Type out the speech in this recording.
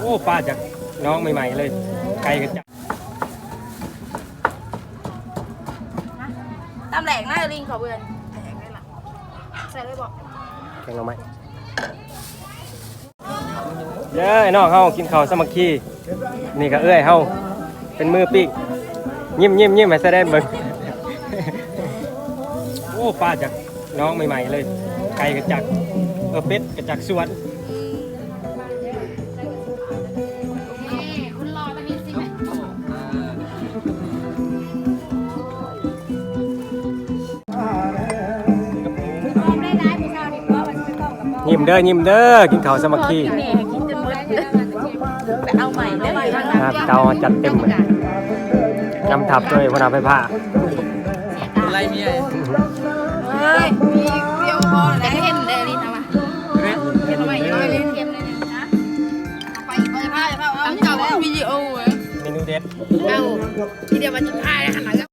โอ้ปลาจากน้องใหม่ๆเลย ไก่กระจับตำแหลกหน้าลิงขอเบือนแหลกได้ละใส่เลยบอกแกงหน่อไม้เย้ไอ้น้องเฮากินข้าวสามัคคีนี่ก็เอ้อยเฮาเป็นมือปีกยิ้มยิ้มยิ้มให้แสดงเบิ่งโอ้ปลาจากน้องใหม่ๆเลย ไก่กระจักเออเป็ดกระจักสวน ยิ้มเด้อยิ้มเด้อกินข้าวสามัคคีนี่ให้กินจนหมดไปเอาใหม่ได้ไหมครับเตาจัดเต็มเลยนำทับด้วยพนาไฟผ้าอะไรเมียเฮ้ยมีเดียวพอแล้วเห็นเลยนี่ทำไมเห็นทำไมเยอะเลยเค็มเลยนะเอาไปไปผ้าไปผ้าเอาเจ้าวิดีโอเว้ยเมนูเด็ดเอาทีเดียวมันจะพายหันหลัง